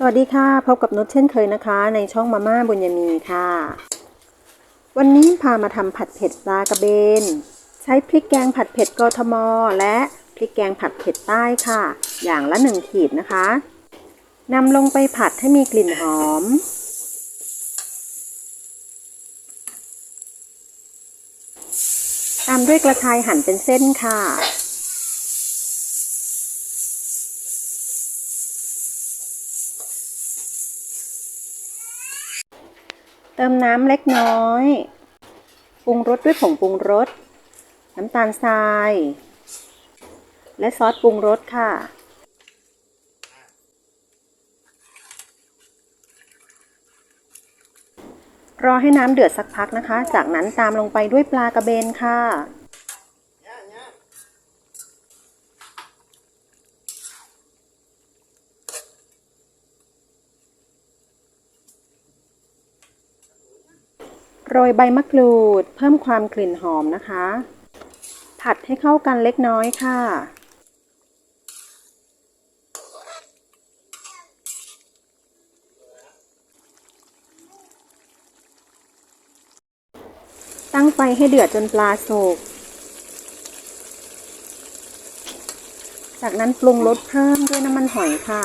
สวัสดีค่ะ พบกับนุชเช่นเคยนะคะ ในช่องมาม่าบุญยมีค่ะ วันนี้พามาทำผัดเผ็ดปลากระเบน ใช้พริกแกงผัดเผ็ดกทม และพริกแกงผัดเผ็ดใต้ค่ะ อย่างละหนึ่งขีดนะคะนำลงไปผัดให้มีกลิ่นหอม ตามด้วยกระชายหั่นเป็นเส้นค่ะ เติมน้ำเล็กน้อย ปรุงรสด้วยผงปรุงรส น้ำตาลทราย และซอสปรุงรสค่ะ รอให้น้ำเดือดสักพักนะคะ จากนั้นตามลงไปด้วยปลากระเบนค่ะ โรยใบมะกรูด เพิ่มความกลิ่นหอมนะคะ ผัดให้เข้ากันเล็กน้อยค่ะ ตั้งไฟให้เดือดจนปลาสุกจากนั้นปรุงรสเพิ่มด้วยน้ำมันหอยค่ะ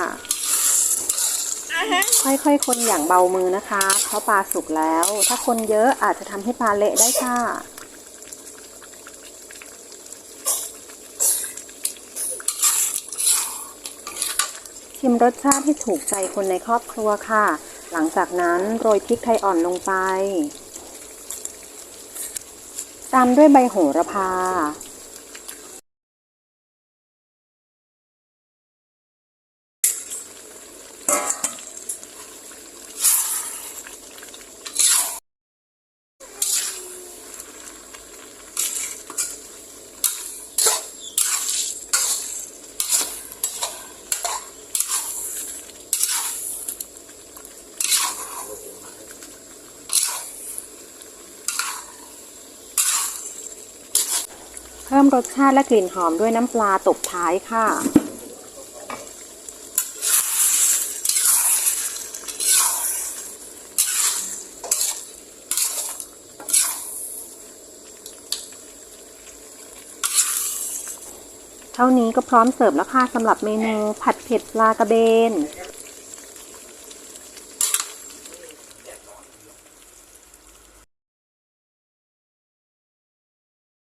ค่อยๆ คนอย่างเบามือนะคะเพราะปลาสุกแล้ว ถ้าคนเยอะอาจจะทำให้ปลาเละได้ค่ะ ชิมรสชาติให้ถูกใจคนในครอบครัวค่ะ หลังจากนั้นโรยพริกไทยอ่อนลงไป ตามด้วยใบโหระพา เพิ่มรสชาติและกลิ่นหอมด้วยน้ำปลาตบท้ายค่ะ เท่านี้ก็พร้อมเสิร์ฟแล้วค่ะสำหรับเมนูผัดเผ็ดปลากระเบน